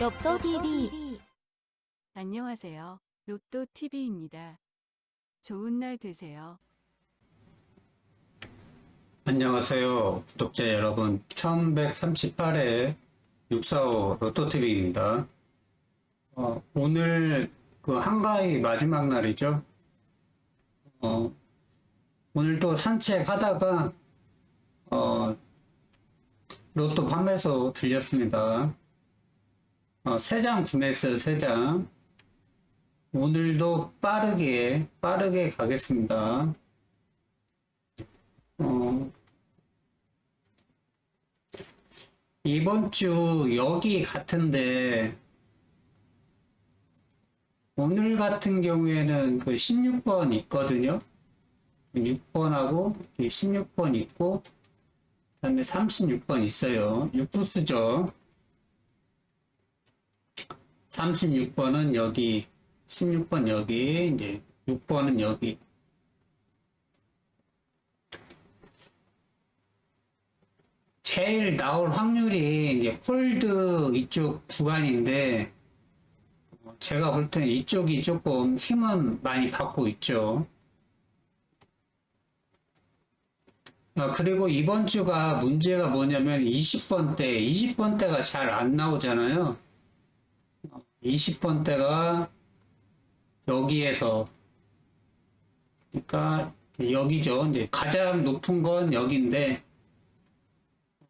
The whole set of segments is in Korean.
로또 TV 안녕하세요. 로또 TV입니다. 좋은 날 되세요. 안녕하세요. 구독자 여러분. 1138회 645 로또TV입니다. 어, 오늘 그 한가위 마지막 날이죠. 어, 오늘 또 산책하다가, 어, 로또 판매소 들렸습니다. 어, 3장 구매했어요, 3장. 오늘도 빠르게, 빠르게 가겠습니다. 어, 이번 주 여기 같은데, 오늘 같은 경우에는 그 16번 있거든요. 6번하고 16번 있고, 그 다음에 36번 있어요. 6부수죠. 36번은 여기, 16번 여기, 이제 6번은 여기. 제일 나올 확률이 이제 폴드 이쪽 구간인데 어, 제가 볼 때는 이쪽이 조금 힘은 많이 받고 있죠. 아, 그리고 이번 주가 문제가 뭐냐면 20번대, 20번대가 잘 안 나오잖아요. 20번대가 여기에서 그러니까 여기죠. 이제 가장 높은 건 여기인데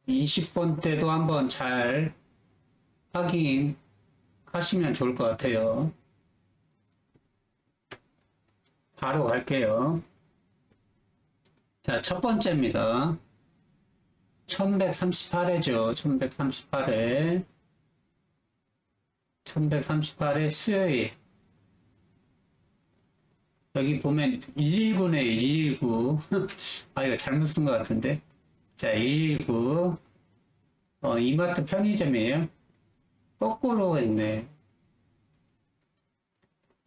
20번 때도 한번 잘 확인하시면 좋을 것 같아요. 바로 갈게요. 자, 첫 번째입니다. 1138회죠. 1138회. 1138회 수요일. 여기 보면 119네, 119. 아, 이거 잘못 쓴 것 같은데. 자, 119. 어, 이마트 편의점이에요. 거꾸로 했네.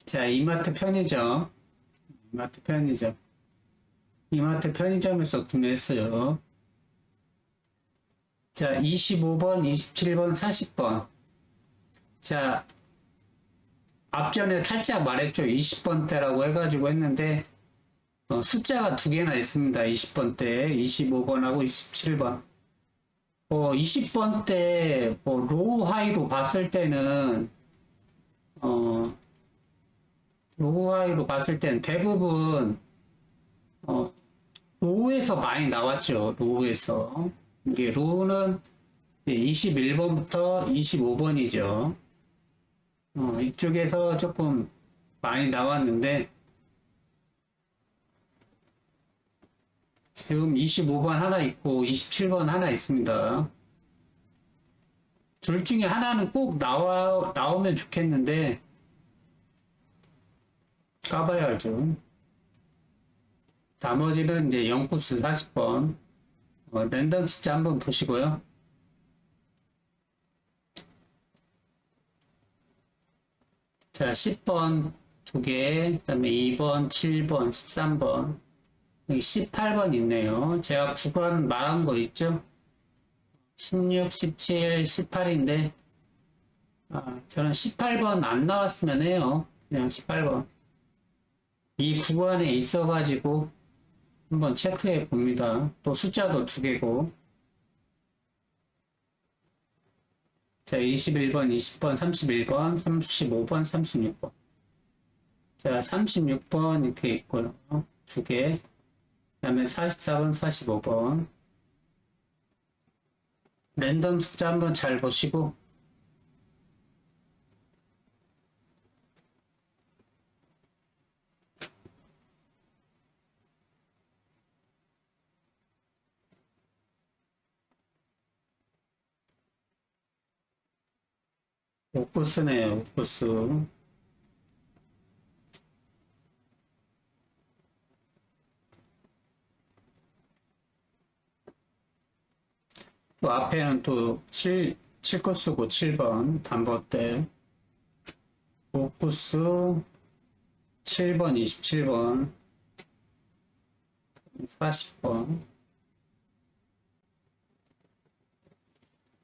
자, 이마트 편의점. 이마트 편의점. 이마트 편의점에서 구매했어요. 자, 25번, 27번, 40번. 자, 앞전에 살짝 말했죠. 20번대라고 해가지고 했는데, 어, 숫자가 두 개나 있습니다. 20번 때, 25번하고 27번. 어, 20번 때, 뭐, 로우 하이로 봤을 때는, 어, 로우 하이로 봤을 때는 대부분, 어, 로우에서 많이 나왔죠. 로우에서. 이게 로우는 21번부터 25번이죠. 어, 이쪽에서 조금 많이 나왔는데, 지금 25번 하나 있고 27번 하나 있습니다. 둘 중에 하나는 꼭 나와, 나오면 좋겠는데, 까봐야 알죠. 나머지는 이제 0코스 40번. 어, 랜덤 숫자 한번 보시고요. 자, 10번 두 개, 그 다음에 2번, 7번, 13번. 여기 18번 있네요. 제가 구간 말한 거 있죠? 16, 17, 18인데, 아, 저는 18번 안 나왔으면 해요. 그냥 18번. 이 구간에 있어가지고 한번 체크해 봅니다. 또 숫자도 두 개고. 자, 21번, 20번, 31번, 35번, 36번. 자, 36번 이렇게 있고요. 두 개. 그 다음에 44번, 45번. 랜덤 숫자 한번 잘 보시고, 옥구스네요, 옥구스. 또 앞에는 또 7, 7코스고 7번 단버대 옥구스 7번 27번 40번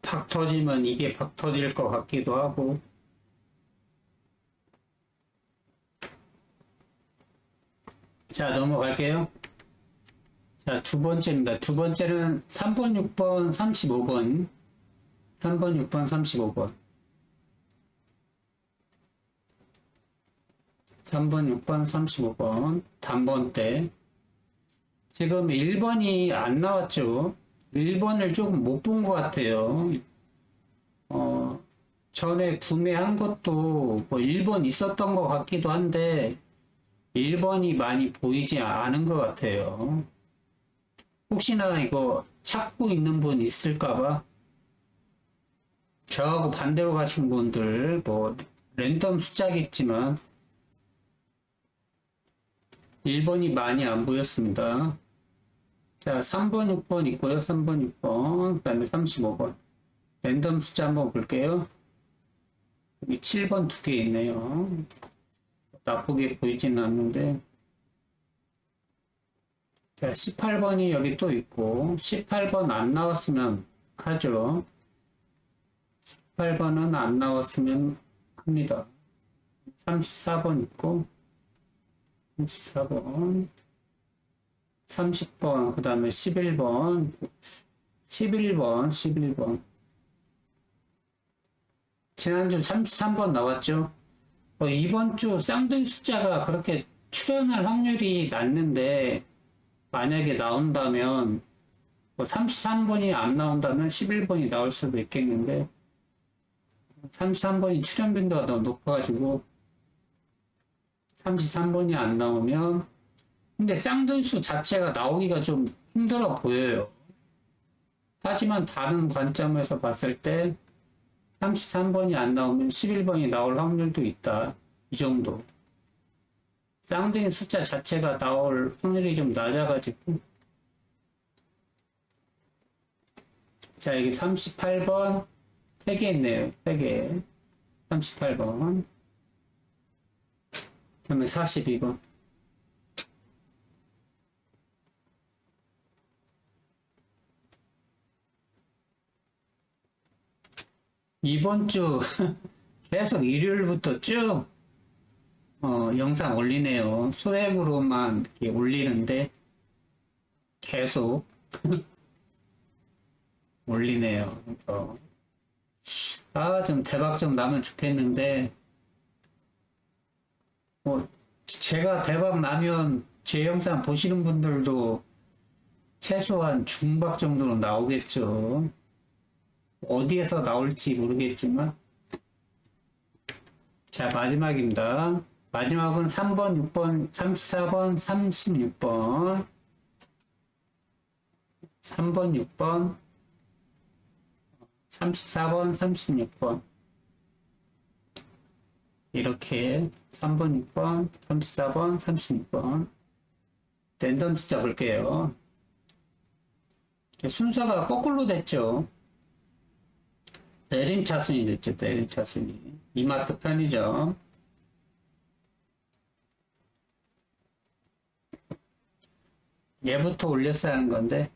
박 터지면 이게 박 터질 것 같기도 하고. 자, 넘어갈게요. 자, 두 번째입니다. 두 번째는 3번, 6번, 35번. 3번, 6번, 35번. 3번, 6번, 35번. 단번대. 지금 1번이 안 나왔죠? 1번을 조금 못 본 것 같아요. 어, 전에 구매한 것도 뭐 1번 있었던 것 같기도 한데, 1번이 많이 보이지 않은 것 같아요. 혹시나 이거 찾고 있는 분 있을까봐 저하고 반대로 가신 분들 뭐 랜덤 숫자겠지만 1번이 많이 안 보였습니다. 자, 3번, 6번 있고요. 3번, 6번, 그 다음에 35번. 랜덤 숫자 한번 볼게요. 여기 7번 두 개 있네요. 나쁘게 보이지는 않는데. 자, 18번이 여기 또 있고, 18번 안 나왔으면 하죠. 18번은 안 나왔으면 합니다. 34번 있고, 34번, 30번, 그 다음에 11번, 11번, 11번. 지난주 33번 나왔죠? 어, 이번 주 쌍둥이 숫자가 그렇게 출현할 확률이 낮는데, 만약에 나온다면, 뭐 33번이 안 나온다면 11번이 나올 수도 있겠는데, 33번이 출현 빈도가 너무 높아가지고, 33번이 안 나오면, 근데 쌍둥이 수 자체가 나오기가 좀 힘들어 보여요. 하지만 다른 관점에서 봤을 때, 33번이 안 나오면 11번이 나올 확률도 있다. 이 정도. 쌍둥이 숫자 자체가 나올 확률이 좀 낮아가지고. 자, 여기 38번. 3개 있네요. 3개. 38번. 그 다음에 42번. 이번 주 계속 일요일부터 쭉 어, 영상 올리네요. 소액으로만 올리는데 계속 올리네요. 어. 아, 좀 대박 좀 나면 좋겠는데 뭐 제가 대박 나면 제 영상 보시는 분들도 최소한 중박 정도는 나오겠죠. 어디에서 나올지 모르겠지만 자 마지막입니다. 마지막은 3번, 6번, 34번, 36번 3번, 6번 34번, 36번 이렇게 3번, 6번, 34번, 36번 랜덤 숫자 볼게요. 순서가 거꾸로 됐죠. 내림차순이 됐죠, 내림차순이. 이마트 편의점. 얘부터 올렸어야 하는 건데,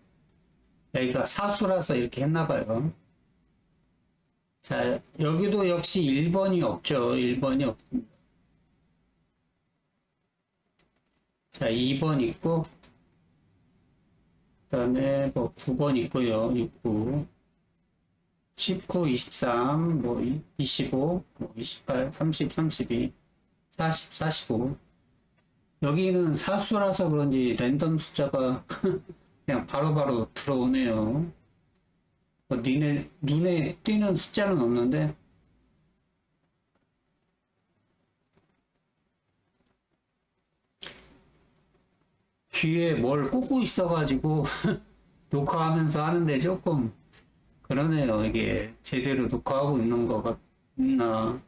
여기가 사수라서 이렇게 했나 봐요. 자, 여기도 역시 1번이 없죠. 1번이 없습니다. 자, 2번 있고, 그 다음에 뭐 9번 있고요. 69. 19, 23, 뭐 25, 뭐 28, 30, 32, 40, 45. 여기는 사수라서 그런지 랜덤 숫자가 그냥 바로 바로 들어오네요. 뭐 니네, 눈에 띄는 숫자는 없는데 귀에 뭘 꽂고 있어가지고 녹화하면서 하는데 조금 그러네요. 이게 제대로 녹화하고 있는 거 같나.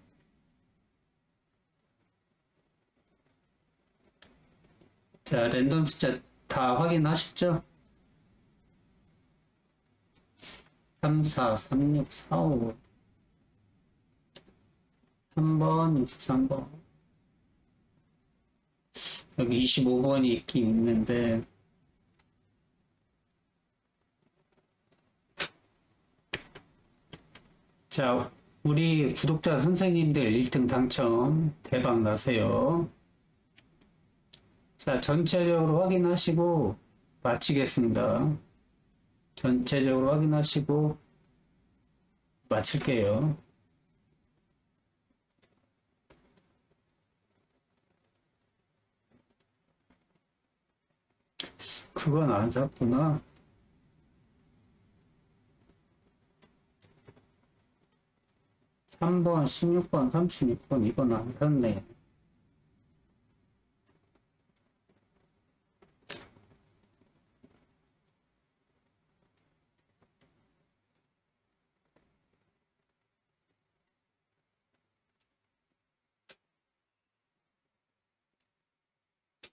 자, 랜덤 숫자 다 확인하셨죠? 3, 4, 3, 6, 4, 5. 3번, 63번. 여기 25번이 있긴 있는데, 자, 우리 구독자 선생님들 1등 당첨 대박 나세요. 자, 전체적으로 확인하시고 마치겠습니다. 전체적으로 확인하시고 마칠게요. 그건 안 샀구나. 삼번 십육 번 삼십육 번 이건 안 샀네.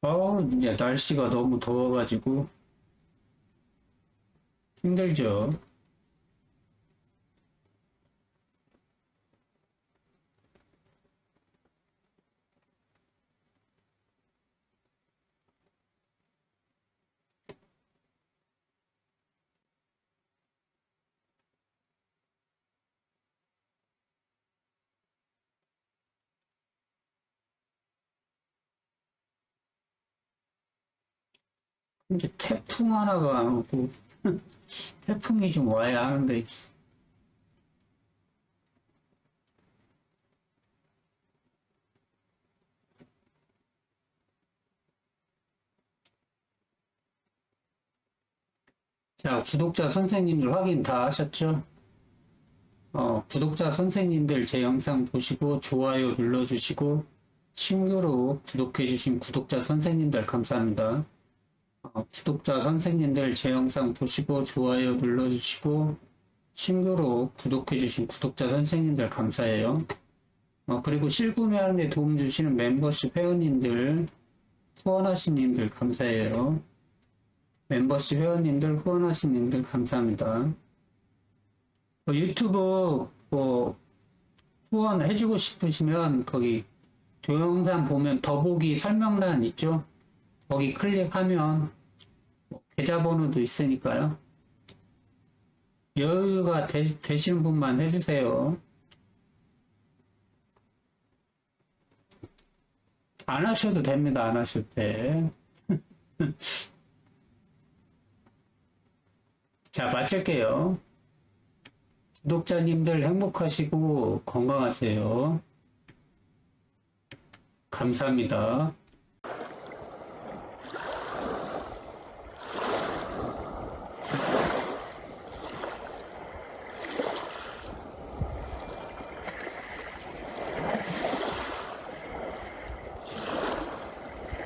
어, 이제 날씨가 너무 더워가지고 힘들죠. 근데 태풍 하나가 안 오고 태풍이 좀 와야 하는데 자 구독자 선생님들 확인 다 하셨죠? 어, 구독자 선생님들 제 영상 보시고 좋아요 눌러주시고 신규로 구독해주신 구독자 선생님들 감사합니다. 어, 구독자 선생님들 제 영상 보시고 좋아요 눌러주시고 신규로 구독해주신 구독자 선생님들 감사해요. 어, 그리고 실구매하는 데 도움 주시는 멤버십 회원님들 후원하신 님들 감사해요. 멤버십 회원님들 후원하신 님들 감사합니다. 어, 유튜브 뭐 후원해주고 싶으시면 거기 동영상 보면 더보기 설명란 있죠? 거기 클릭하면 뭐 계좌번호도 있으니까요. 여유가 되, 되시는 분만 해주세요. 안 하셔도 됩니다. 안 하실 때. 자, 마칠게요. 구독자님들 행복하시고 건강하세요. 감사합니다.